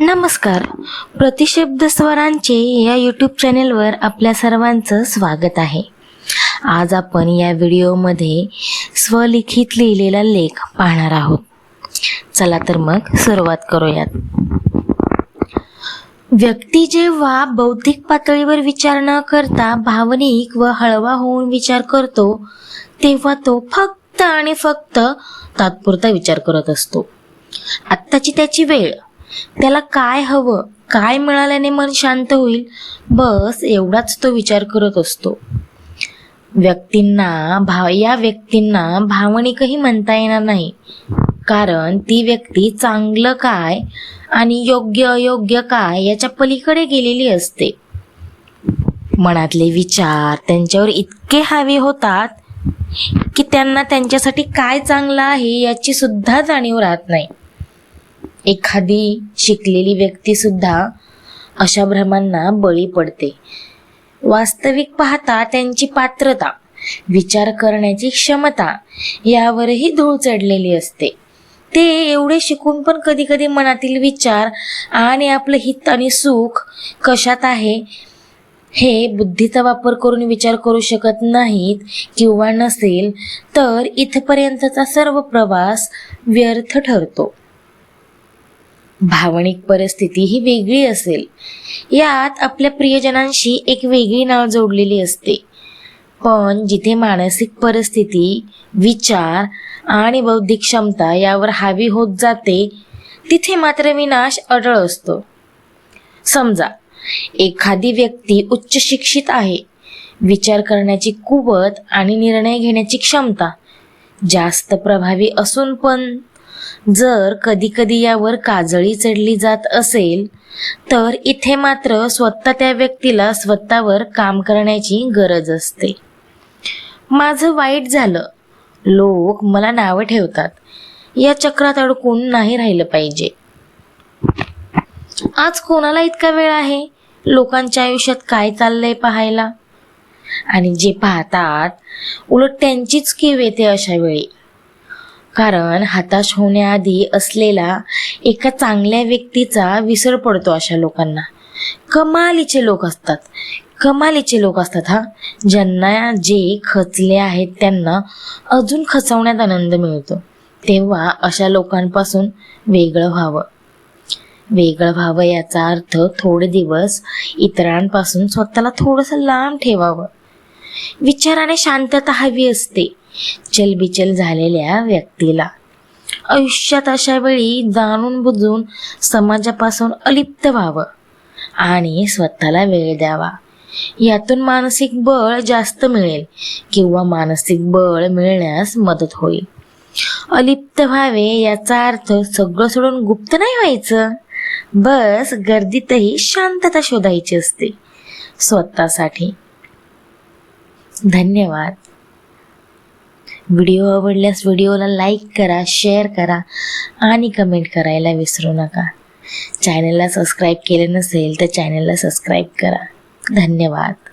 नमस्कार. प्रतिशब्द स्वरांचे या यूट्यूब चॅनेलवर आपल्या सर्वांचं स्वागत आहे. आज आपण या व्हिडिओमध्ये स्वलिखित लिहिलेला लेख पाहणार आहोत. चला तर मग सुरुवात करूयात. व्यक्ती जेव्हा बौद्धिक पातळीवर विचार न करता भावनिक व हळवा होऊन विचार करतो तेव्हा तो फक्त आणि फक्त तात्पुरता विचार करत असतो. आत्ताची त्याची वेळ. त्याला काय हवं काय मिळाल्याने मन शांत होईल? बस एवढाच तो विचार करत असतो. व्यक्तींना भाव या व्यक्तींना भावनिकही म्हणता येणार नाही. कारण ती व्यक्ती चांगलं काय आणि योग्य अयोग्य काय याच्या पलीकडे गेलेली असते. मनातले विचार त्यांच्यावर इतके हावी होतात की त्यांना त्यांच्यासाठी काय चांगलं आहे याची सुद्धा जाणीव राहत नाही. एखादी शिकलेली व्यक्ती सुद्धा अशा भ्रमांना बळी पडते. वास्तविक पाहता त्यांची पात्रता विचार करण्याची क्षमता यावरही धूळ चढलेली असते. ते एवढे शिकून पण कधी कधी मनातील विचार आणि आपलं हित आणि सुख कशात आहे हे बुद्धीचा वापर करून विचार करू शकत नाहीत किंवा नसेल तर इथपर्यंतचा सर्व प्रवास व्यर्थ ठरतो. भावनिक परिस्थिती ही वेगळी असेल. यात आपल्या प्रियजनांशी एक वेगळी नाव जोडलेली असते. पण जिथे मानसिक परिस्थिती विचार आणि बौद्धिक क्षमता यावर हावी होत जाते तिथे मात्र विनाश अडळ असतो. समजा एखादी व्यक्ती उच्च शिक्षित आहे. विचार करण्याची कुवत आणि निर्णय घेण्याची क्षमता जास्त प्रभावी असून पण जर कधी कधी यावर काजळी चढली जात असेल तर इथे मात्र स्वतः त्या व्यक्तीला स्वतःवर काम करण्याची गरज असते. माझं वाईट झालं. लोक मला नावं ठेवतात. या चक्रात अडकून नाही राहिलं पाहिजे. आज कोणाला इतका वेळ आहे? लोकांच्या आयुष्यात काय चाललंय पाहायला? आणि जे पाहतात उलट त्यांचीच कीव येते अशा वेळी. कारण हताश होण्याआधी असलेला एका चांगल्या व्यक्तीचा विसर पडतो अशा लोकांना. कमालीचे लोक असतात. कमालीचे लोक असतात हा. ज्यांना जे खचले आहेत त्यांना अजून खचवण्यात आनंद मिळतो. तेव्हा अशा लोकांपासून वेगळं व्हावं. वेगळं व्हावं याचा अर्थ थोडे दिवस इतरांपासून स्वतःला थोडंसं लांब ठेवावं. विचाराने शांतता हवी असते. चलबिचल झालेल्या व्यक्तीला. आयुष्यात अशा वेळी जाणून बुजून समाजापासून अलिप्त व्हावं आणि स्वतःला वेळ द्यावा. यातून मानसिक बळ जास्त मिळेल किंवा मानसिक बळ मिळण्यास मदत होईल. अलिप्त व्हावे याचा अर्थ सगळं सोडून गुप्त नाही व्हायचं. बस गर्दीतही शांतता शोधायची असते. स्वतःसाठी. धन्यवाद. व्हिडिओ आवडल्यास व्हिडिओला लाईक करा शेअर करा आणि कमेंट करायला विसरू नका. चॅनलला सबस्क्राईब केले नसेल तर चॅनलला सबस्क्राईब करा. धन्यवाद.